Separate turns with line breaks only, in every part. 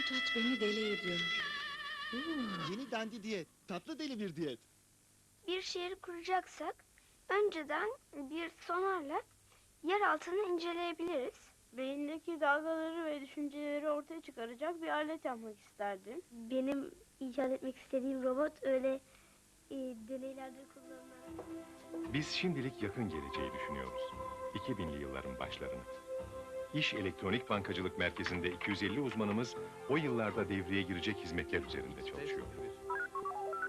tat beni deli ediyor.
Yeni dandi diyet. Tatlı deli bir diyet.
Bir şehir kuracaksak önceden bir sonarla yer altını inceleyebiliriz.
Beyindeki dalgaları ve düşünceleri ortaya çıkaracak bir alet yapmak isterdim.
Benim icat etmek istediğim robot öyle e, deneylerde kullanılan.
Biz şimdilik yakın geleceği düşünüyoruz. 2000'li yılların başlarını. İş Elektronik Bankacılık Merkezi'nde 250 uzmanımız o yıllarda devreye girecek hizmetler üzerinde çalışıyor.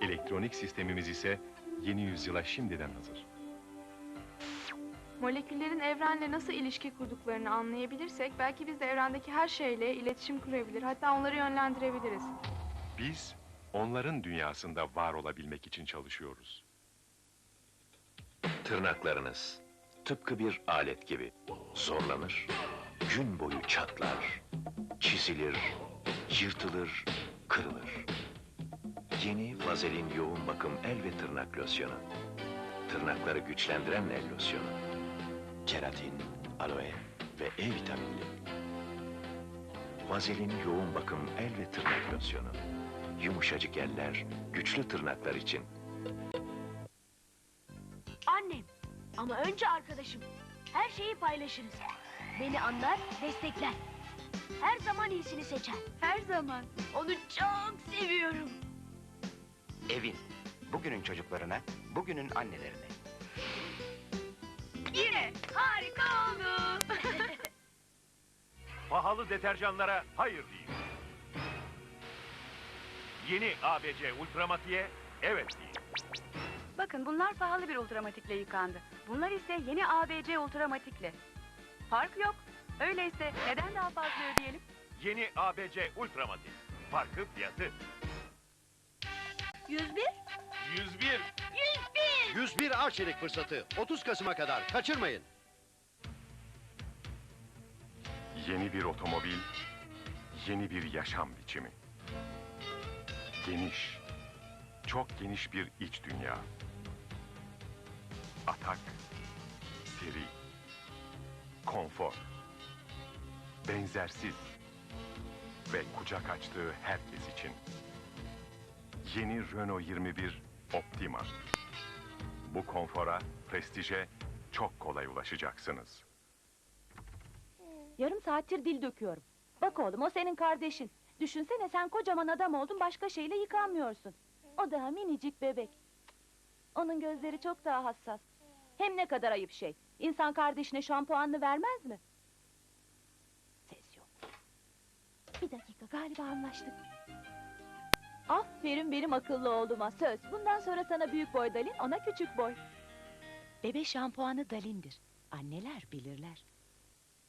Elektronik sistemimiz ise yeni yüzyıla şimdiden hazır.
Moleküllerin evrenle nasıl ilişki kurduklarını anlayabilirsek belki biz de evrendeki her şeyle iletişim kurabilir, hatta onları yönlendirebiliriz.
Biz onların dünyasında var olabilmek için çalışıyoruz.
Tırnaklarınız tıpkı bir alet gibi zorlanır, gün boyu çatlar, çizilir, yırtılır, kırılır. Yeni Vazelin yoğun bakım el ve tırnak losyonu. Tırnakları güçlendiren el losyonu. Keratin, aloe ve E vitaminli. Vazelin yoğun bakım el ve tırnak losyonu. Yumuşacık eller, güçlü tırnaklar için.
Annem. Ama önce arkadaşım. Her şeyi paylaşırız. Beni anlar, destekler. Her zaman iyisini seçer. Her zaman. Onu çok seviyorum.
Evin. Bugünün çocuklarına, bugünün annelerine.
Yine harika oldu.
Pahalı deterjanlara hayır deyin. Yeni ABC Ultramati'ye evet deyin.
Bakın bunlar pahalı bir ultramatikle yıkandı. Bunlar ise yeni ABC ultramatikle. Fark yok. Öyleyse neden daha fazla ödeyelim?
Yeni ABC Ultramati. Farkı fiyatı.
101.
101.
101 Arçelik fırsatı. 30 Kasım'a kadar kaçırmayın.
Yeni bir otomobil, yeni bir yaşam biçimi. Geniş, çok geniş bir iç dünya. Atak, seri, konfor, benzersiz ve kucak açtığı herkes için. Yeni Renault 21 Optima. Bu konfora, prestije çok kolay ulaşacaksınız.
Yarım saattir dil döküyorum. Bak oğlum o senin kardeşin. Düşünsene sen kocaman adam oldun başka şeyle yıkanmıyorsun. O daha minicik bebek. Onun gözleri çok daha hassas. Hem ne kadar ayıp şey. İnsan kardeşine şampuanını vermez mi? Ses yok. Bir dakika galiba anlaştık. Aferin benim akıllı oğluma söz. Bundan sonra sana büyük boy Dalin, ona küçük boy. Bebe şampuanı Dalin'dir. Anneler bilirler.